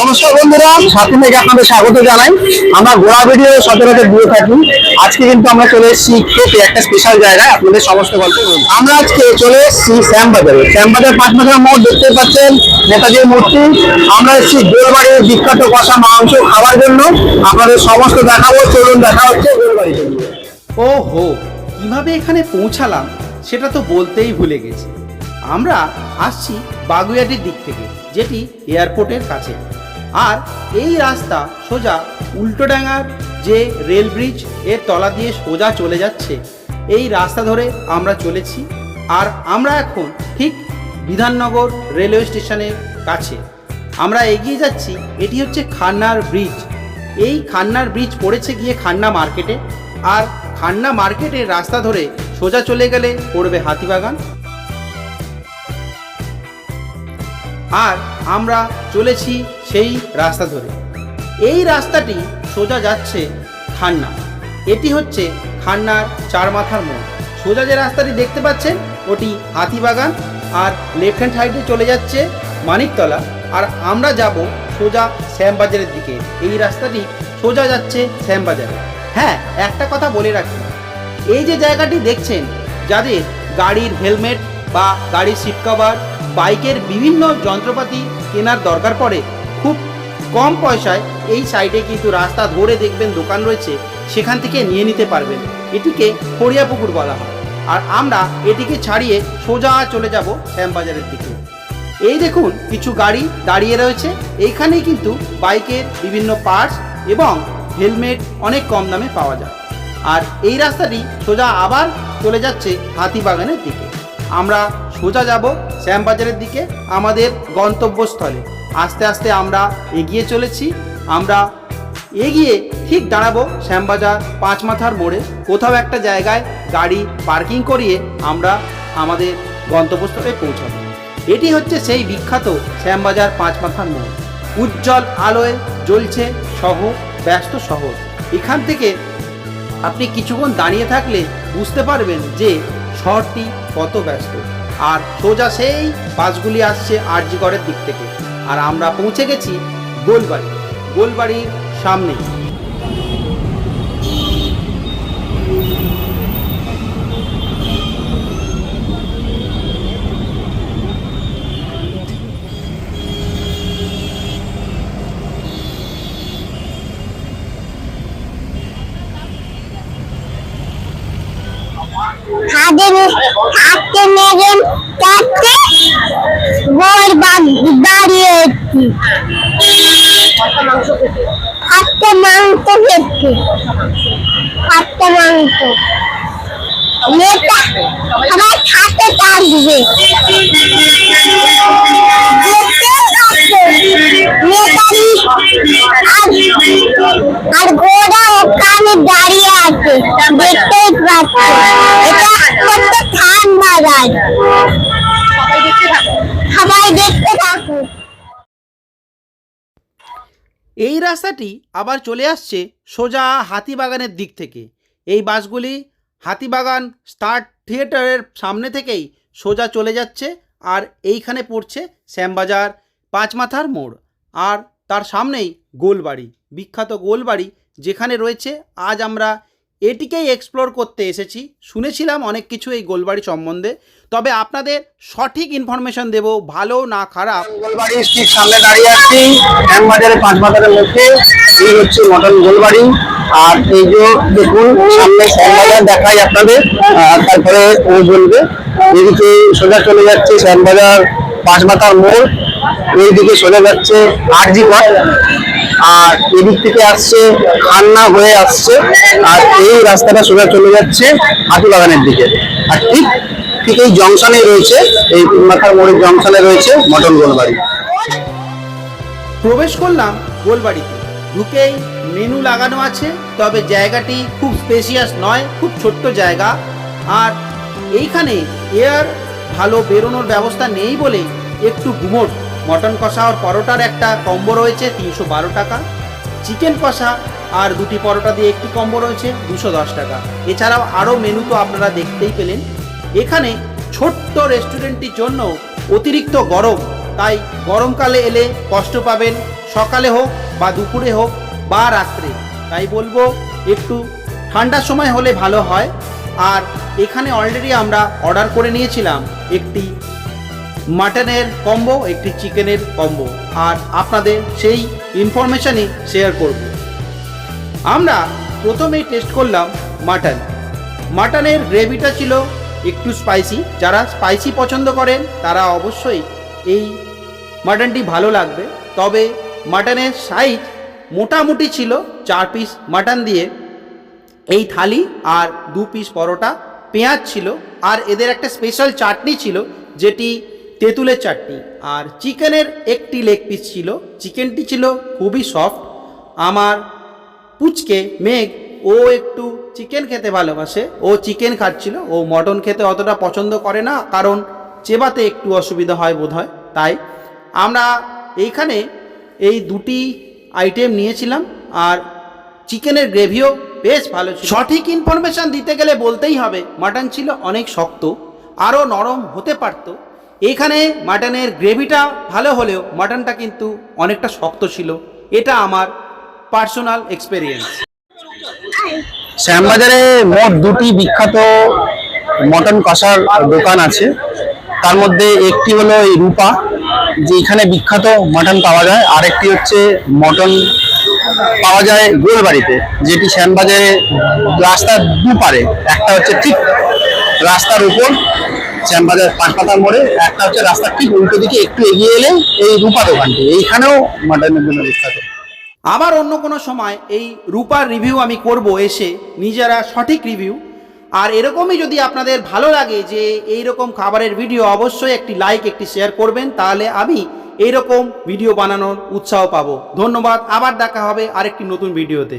নমস্কার বন্ধুরা, সাথে থেকে আপনাদের স্বাগত জানাই। আমরা গোড়া ভিডিও সচরাচর দিয়ে থাকি। আজকে কিন্তু আমরা চলে এসেছি খেতে, একটা স্পেশাল জায়গায়। আপনাদের সমস্ত গল্প। আমরা আজকে চলে এসেছি শ্যামবাজারে। শ্যামবাজার পাঁচ মাথার মোড় দেখতে পাচ্ছেন নেতাজির মূর্তি। আমরা এসেছি গোলবাড়ির বিখ্যাত কষা মাংস খাওয়ার জন্য। আপনাদের সমস্ত দেখাবো, চলুন দেখা হচ্ছে গোলবাড়িতে। ও হো কীভাবে এখানে পৌঁছালাম সেটা তো বলতেই ভুলে গেছি। আমরা আসছি বাগুইয়াটির দিক থেকে, যেটি এয়ারপোর্টের কাছে। আর এই রাস্তা সোজা উল্টোডাঙ্গার যে রেল ব্রিজ, এর তলা দিয়ে সোজা চলে যাচ্ছে, এই রাস্তা ধরে আমরা চলেছি। আর আমরা এখন ঠিক বিধাননগর রেলওয়ে স্টেশনের কাছে। আমরা এগিয়ে যাচ্ছি, এটি হচ্ছে খান্নার ব্রিজ। এই খান্নার ব্রিজ পড়েছে গিয়ে খান্না মার্কেটে। আর খান্না মার্কেটের রাস্তা ধরে সোজা চলে গেলে পড়বে হাতিবাগান। আর আমরা চলেছি সেই রাস্তা ধরে। এই রাস্তাটি সোজা যাচ্ছে খান্না। এটি হচ্ছে খান্নার চার মাথার মোড়। সোজা যে রাস্তাটি দেখতে পাচ্ছেন, ওটি হাতিবাগান। আর লেফট হ্যান্ড সাইডে চলে যাচ্ছে মানিকতলা। আর আমরা যাব সোজা শ্যামবাজারের দিকে। এই রাস্তাটি সোজা যাচ্ছে শ্যামবাজারে। হ্যাঁ একটা কথা বলে রাখি। এই যে জায়গাটি দেখছেন, যাদের গাড়ির হেলমেট বা গাড়ির সিট কভার বাইকের বিভিন্ন যন্ত্রপাতি কেনার দরকার পড়ে, খুব কম পয়সায় এই সাইডে কিন্তু রাস্তা ধরে দেখবেন দোকান রয়েছে, সেখান থেকে নিয়ে নিতে পারবেন। এটিকে ফড়িয়াপুকুর বলা হয়। আর আমরা এটিকে ছাড়িয়ে সোজা চলে যাব শ্যামবাজারের দিকে। এই দেখুন, কিছু গাড়ি দাঁড়িয়ে রয়েছে। এইখানেই কিন্তু বাইকের বিভিন্ন পার্টস এবং হেলমেট অনেক কম দামে পাওয়া যায়। আর এই রাস্তাটি সোজা আবার চলে যাচ্ছে হাতিবাগানের দিকে। আমরা সোজা যাব শ্যামবাজারের দিকে, আমাদের গন্তব্যস্থলে। আস্তে আস্তে আমরা এগিয়ে চলেছি। আমরা এগিয়ে ঠিক দাঁড়াবো শ্যামবাজার পাঁচ মাথার মোড়ে। কোথাও একটা জায়গায় গাড়ি পার্কিং করিয়ে আমরা আমাদের গন্তব্যস্থলে পৌঁছাবো। এটি হচ্ছে সেই বিখ্যাত শ্যামবাজার পাঁচ মাথার মোড়। উজ্জ্বল আলোয় জ্বলছে শহর। ব্যস্ত শহর। এখান থেকে আপনি কিছুক্ষণ দাঁড়িয়ে থাকলে বুঝতে পারবেন যে শহরটি কত ব্যস্ত। আর সোজা সেই বাসগুলি আসছে আরজিগড়ের দিক থেকে। আর আমরা পৌঁছে গেছি গোলবাড়ি। গোলবাড়ির সামনে হাতে হাতে মেরে কাটতে দাঁড়িয়ে হাতে মাংস খেতে হাতে মাংস মেয়েটা আমার হাতে কাটবে আর ঘোড়া ওখানে দাঁড়িয়ে আছে। দেখতেই পাচ্ছে। সবাই দেখতে এই রাস্তাটি আবার চলে আসছে সোজা হাতিবাগানের দিক থেকে। এই বাসগুলি হাতিবাগান স্টার থিয়েটারের সামনে থেকেই সোজা চলে যাচ্ছে আর এইখানে পড়ছে শ্যামবাজার পাঁচমাথার মোড়। আর তার সামনেই গোলবাড়ি, বিখ্যাত গোলবাড়ি যেখানে রয়েছে আজ আমরা এটিকেই এক্সপ্লোর করতে এসেছি। শুনেছিলাম অনেক কিছু এই গোলবাড়ি সম্বন্ধে। তবে আপনাদের সঠিক ইনফরমেশন দেব, ভালো না খারাপ। গোলবাড়ির ঠিক সামনে দাঁড়িয়ে আছি। শ্যামবাজারে পাঁচ মাথারের মধ্যে। এই হচ্ছে মটন গোলবাড়ি। আর এই যে দেখুন, সামনে শ্যামবাজার দেখাই আপনাদের। আর তারপরে ও বলবে, এদিকে সোজা চলে যাচ্ছে শ্যামবাজার পাঁচ মাথার মোড়। এইদিকে সোজা যাচ্ছে আরজি ঘাট আর এদিক থেকে আসছে খান্না হয়ে আসছে, আর এই রাস্তাটা সোজা চলে যাচ্ছে হাতিবাগানের দিকে। আর ঠিক ঠিক এই জংশনে রয়েছে, এই মাথার মোড়ের জংশনে রয়েছে মটন গোলবাড়ি। প্রবেশ করলাম গোলবাড়িতে। ঢুকেই মেনু লাগানো আছে, তবে জায়গাটি খুব স্পেশিয়াস নয়, খুব ছোট্ট জায়গা। আর এইখানে এয়ার ভালো বেরোনোর ব্যবস্থা নেই বলে একটু গুমোট মটন কষা আর পরোটার একটা কম্বো রয়েছে, তিনশো বারো টাকা। চিকেন কষা আর দুটি পরোটা দিয়ে একটি কম্বো রয়েছে, দুশো দশ টাকা। এছাড়াও আরও মেনু তো আপনারা দেখতেই পেলেন। এখানে ছোট্ট রেস্টুরেন্টটির জন্য অতিরিক্ত গরম, তাই গরমকালে এলে কষ্ট পাবেন সকালে হোক বা দুপুরে হোক বা রাত্রে। তাই বলব, একটু ঠান্ডার সময় হলে ভালো হয়। আর এখানে অলরেডি আমরা অর্ডার করে নিয়েছিলাম একটি মাটনের কম্বো একটি চিকেনের কম্বো আর আপনাদের সেই ইনফরমেশনই শেয়ার করব। আমরা প্রথমেই টেস্ট করলাম মাটন। মাটনের গ্রেভিটা ছিল একটু স্পাইসি যারা স্পাইসি পছন্দ করেন, তারা অবশ্যই এই মাটনটি ভালো লাগবে। তবে মাটনের সাইজ মোটামুটি ছিল চার পিস মাটন দিয়ে। এই থালি আর দু পিস পরোটা, পেঁয়াজ ছিল। আর এদের একটা স্পেশাল চাটনি ছিল, যেটি তেঁতুলের চাটনি। আর চিকেনের একটি লেগ পিস ছিল। চিকেনটি ছিল খুবই সফট আমার পুচকে মেঘ, ও একটু চিকেন খেতে ভালোবাসে। ও চিকেন খাচ্ছিল। ও মটন খেতে অতটা পছন্দ করে না, কারণ চেবাতে একটু অসুবিধা হয় বোধহয়। তাই আমরা এইখানে এই দুটি আইটেম নিয়েছিলাম। আর চিকেনের গ্রেভিও বেশ ভালো ছিল। সঠিক ইনফরমেশন দিতে গেলে বলতেই হবে, মাটন ছিল অনেক শক্ত, আরও নরম হতে পারত। এখানে মাটনের গ্রেভিটা ভালো হলেও মাটনটা কিন্তু অনেকটা শক্ত ছিল। এটা আমার পার্সোনাল এক্সপেরিয়েন্স। শ্যামবাজারে মোট দুটি বিখ্যাত মটন কষার দোকান আছে। তার মধ্যে একটি হলো এই রূপা, যে এখানে বিখ্যাত মটন পাওয়া যায়। আরেকটি হচ্ছে মটন পাওয়া যায় গোলবাড়িতে, যেটি শ্যামবাজারে রাস্তার দুপারে একটা হচ্ছে ঠিক রাস্তার উপর শ্যামবাজার পাঁচপাতার মোড়ে, একটা হচ্ছে রাস্তার ঠিক উল্টো দিকে একটু এগিয়ে এলে এই রূপা দোকানটি। এইখানেও মটনের জন্য বিখ্যাত। আবার অন্য কোনো সময় এই রূপার রিভিউ আমি করব এসে নিজেরা সঠিক রিভিউ আর এরকমই যদি আপনাদের ভালো লাগে যে এই রকম খাবারের ভিডিও অবশ্যই একটি লাইক একটি শেয়ার করবেন, তাহলে আমি এই রকম ভিডিও বানানোর উৎসাহ পাবো। ধন্যবাদ, আবার দেখা হবে আরেকটি নতুন ভিডিওতে